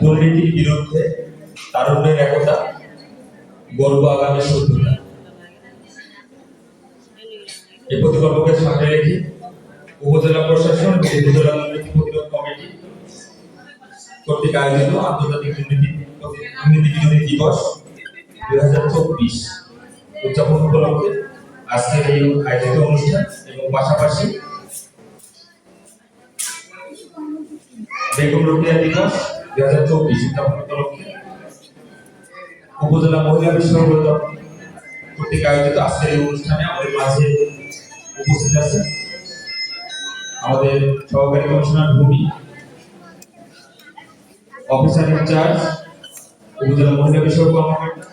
দুর্নীতির বিরুদ্ধে তারুণ্যের একতা, গর্ব আগামী শত্রুতা। এই প্রতিকল্পকে সামনে রেখে উপজেলা প্রশাসন উপজেলা দুর্নীতি প্রতিরোধ কমিটি কর্তৃক আয়োজিত আন্তর্জাতিক দুর্নীতি দুর্নীতি বিরোধী দিবস দুই হাজার চব্বিশ উদযাপন উপলক্ষে আজকের এই আয়োজিত অনুষ্ঠান এবং পাশাপাশি বেগম রোকেয়া দিবস হাজার চব্বিশ উপজেলা মহিলা বিশ্ববিদ্যালয় কর্তৃক আয়োজিত আজকের এই অনুষ্ঠানে আমাদের মাঝে উপস্থিত আছে আমাদের সহকারী কমিশনার ভূমি, অফিসার ইনচার্জ উপজেলা মহিলা বিষয়ক কর্মকর্তা,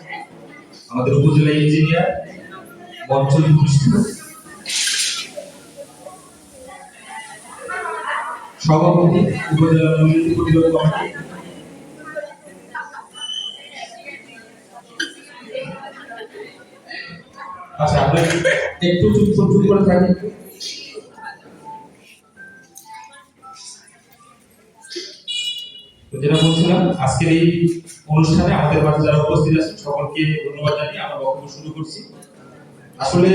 আমাদের উপজেলা ইঞ্জিনিয়ার ঘনিষ্ঠ সভাপতি, উপজেলা দুর্নীতি প্রতিরোধ কমিটি আচ্ছা একটু চুপ চুপ করে যেটা বলছিলাম, আজকের এই অনুষ্ঠানে আমাদের মাঝে যারা উপস্থিত সকলকে ধন্যবাদ জানিয়ে আমরা বক্তব্য শুরু করছি। আসলে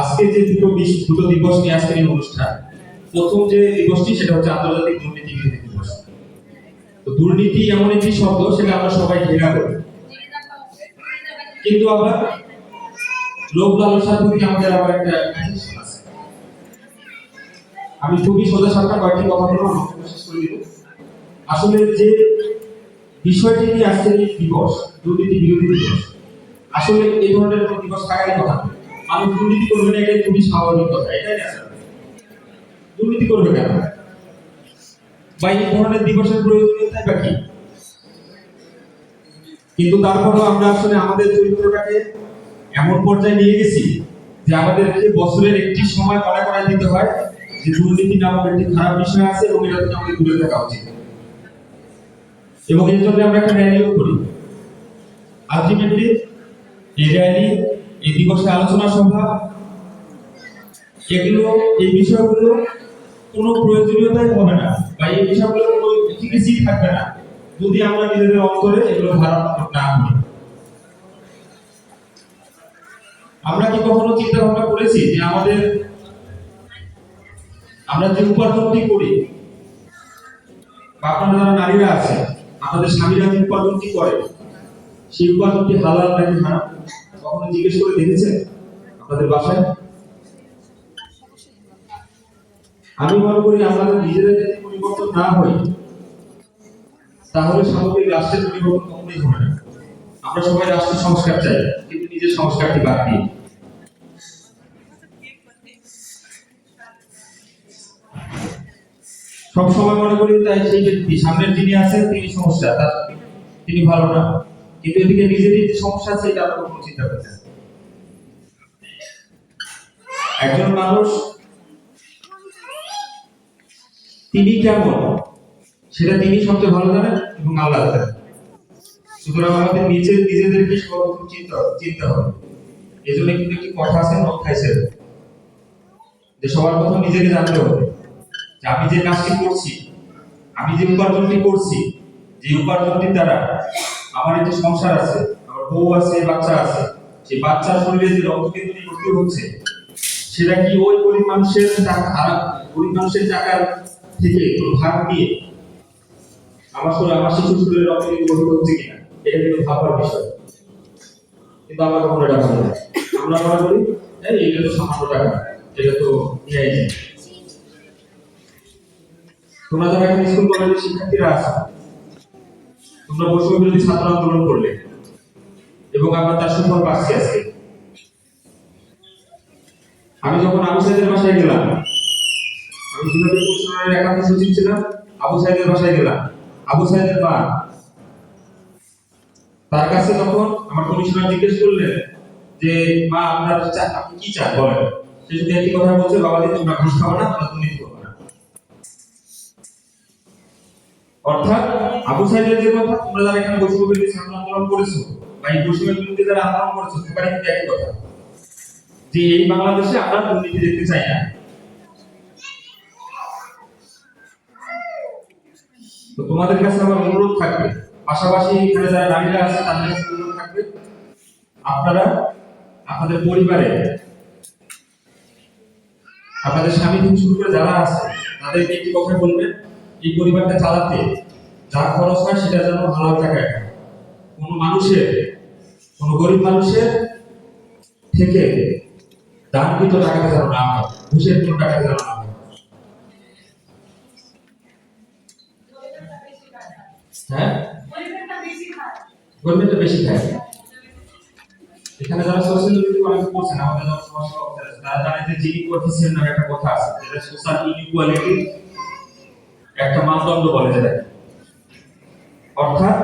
আজকে যে দুটো দুটো দিবস নিয়ে আজকের এই অনুষ্ঠান, প্রথম যে দিবসটি সেটা হচ্ছে আন্তর্জাতিক দুর্নীতি বিরোধী দিবস। তো দুর্নীতি এমন একটি শব্দ, সেটা আমরা সবাই ঘৃণা করি। কিন্তু আবার লোক লালসার প্রতি আমাদের আবার একটা আমি খুবই সোজা সাপটা কয়েকটি কথা বলব আসলে যে বিষয়টি নিয়ে এই দিবস, দুর্নীতি বিরোধী দিবস, আসলে এই ধরনের কোনো দিবস থাকারই কথা। মানুষ দুর্নীতি করবে না, এটাই খুবই স্বাভাবিক কথা, এটাই দুর্নীতি করবে কেন? বা এই ধরনের দিবসের প্রয়োজনীয়তা কি? কিন্তু তারপরেও আমরা আসলে আমাদের চরিত্রটাকে এমন পর্যায়ে নিয়ে গেছি যে আমাদেরকে বছরের একটি সময় মনে করাই দিতে হয়, যে দুর্নীতি নামক একটি খারাপ বিষয় আছে এবং এটা থেকে আমাদের দূরে থাকা উচিত। এবং এর জন্য আমরা একটা র্যালিও করি। আলটিমেটলি এই র্যালি এই দিবসে আলোচনা সভা, এগুলো, এই বিষয়গুলো কোনো প্রয়োজনীয়তাই হবে না বা এই বিষয়গুলো কোনো ইফিকেসি থাকবে না। যদি আমরা নিজেদের অন্তরে এগুলো ধারণ না করি। আমরা কি কখনো চিন্তা ভাবনা করেছি যে আমাদের আমরা যে উপার্জনটি করি, বা আপনারা নারীরা আছে আমাদের স্বামীরা যে উপার্জনটি করে, সেই উপার্জনটি হালাল নাকি হারাম? কখনো জিজ্ঞেস করে দেখেছেন আপনাদের বাসায়? আমি মনে করি আমাদের নিজেদের যদি পরিবর্তন না হই তাহলে সামগ্রিক রাষ্ট্রের পরিবর্তন কখনোই হবে না। আমরা সবাই রাষ্ট্র সংস্কার চাই, কিন্তু নিজের সংস্কারটি বাদ দিয়ে। সব সময় মনে করি তাই সেই ব্যক্তি, সামনের যিনি আছেন তিনি সমস্যা, তার তিনি ভালো না। কিন্তু এদিকে যে সমস্যা আছে, এটা আমরা কখনো চিন্তা একজন মানুষ, তিনি কেমন? সেটা তিনি সবচেয়ে ভালো জানেন এবং আল্লাহ জানেন। সুতরাং আমাদের নিজের নিজেদেরকে সর্বপ্রথম চিন্তা চিন্তা হবে। এই জন্য কিন্তু একটি কথা আছে, নখ যে সবার প্রথম নিজেকে জানতে হবে যে আমি যে কাজটি করছি, আমি যে উপার্জনটি করছি, যে উপার্জনটির দ্বারা আমার একটি সংসার আছে, আমার বউ আছে, বাচ্চা আছে সেই বাচ্চার শরীরে যে রক্ত কেন্দ্রী ভর্তি হচ্ছে, সেটা কি ওই গরিব মানুষের টাকা গরিব মানুষের টাকার থেকে ভাগ নিয়ে আমার শরীর আমার শিশু শরীরে রক্ত ভর্তি হচ্ছে কিনা, এটা কিন্তু ভাবার বিষয়। কিন্তু আমরা কখনো এটা ভাবি না। আমরা মনে করি এটা তো সামান্য টাকা, এটা তো নিয়ে তোমরা যারা এখানে স্কুল কলেজের শিক্ষার্থীরা আছো, তোমরা বিরোধী ছাত্র আন্দোলন করলে এবং আমরা তার সুফল পাচ্ছি আজকে। আমি যখন আবু সাইদের বাসায় গেলাম, আমি জুনাইদের কমিশনারের একান্ত সচিব ছিলাম? আবু সাইদের বাসায় গেলাম। আবু সাইদের মা। তার কাছে যখন আমার কমিশনার জিজ্ঞেস করলেন যে, মা, আপনার চা- আপনি কি চান বলেন? সে যদি একটি কথা বলছে, বাবা, দিদি তোমরা ঘুষ খাব না তোমরা দুর্নীতি করব না। অর্থাৎ আবু সাইদের যে কথা, তোমরা যারা এখানে বৈষম্য বিরোধী ছাত্র আন্দোলন করেছ, বা এই বৈষম্যের বিরুদ্ধে যারা আন্দোলন করেছ সেখানে কিন্তু একই কথা। যে এই বাংলাদেশে আমরা দুর্নীতি দেখতে চাই না তো তোমাদের কাছে আমার অনুরোধ থাকবে। পাশাপাশি এখানে যারা নারীরা আছে, তাদের কাছে অনুরোধ থাকবে, আপনারা আপনাদের পরিবারে, আপনাদের স্বামী থেকে শুরু করে যারা আছে, তাদেরকে একটি কথা বলবেন, এই পরিবারটা চালাতে যা খরচ হয় সেটা যেন ভালো টাকায় কোনো মানুষের, কোনো গরিব মানুষের থেকে দানকৃত টাকাটা যেন না হয়, ঘুষের কোনো টাকা যেন না হয় হ্যাঁ গরিবেরটা বেশি থাকে। এখানে যারা সোশ্যাল মিডিয়া অনেক করছেন আমাদের যখন অফিসার তারা জানে যে জিনি কোএফিসিয়েন্ট নামে একটা কথা আছে, যেটা সোশ্যাল ইনইকুয়ালিটি একটা মানদণ্ড বলে যেটা অর্থাৎ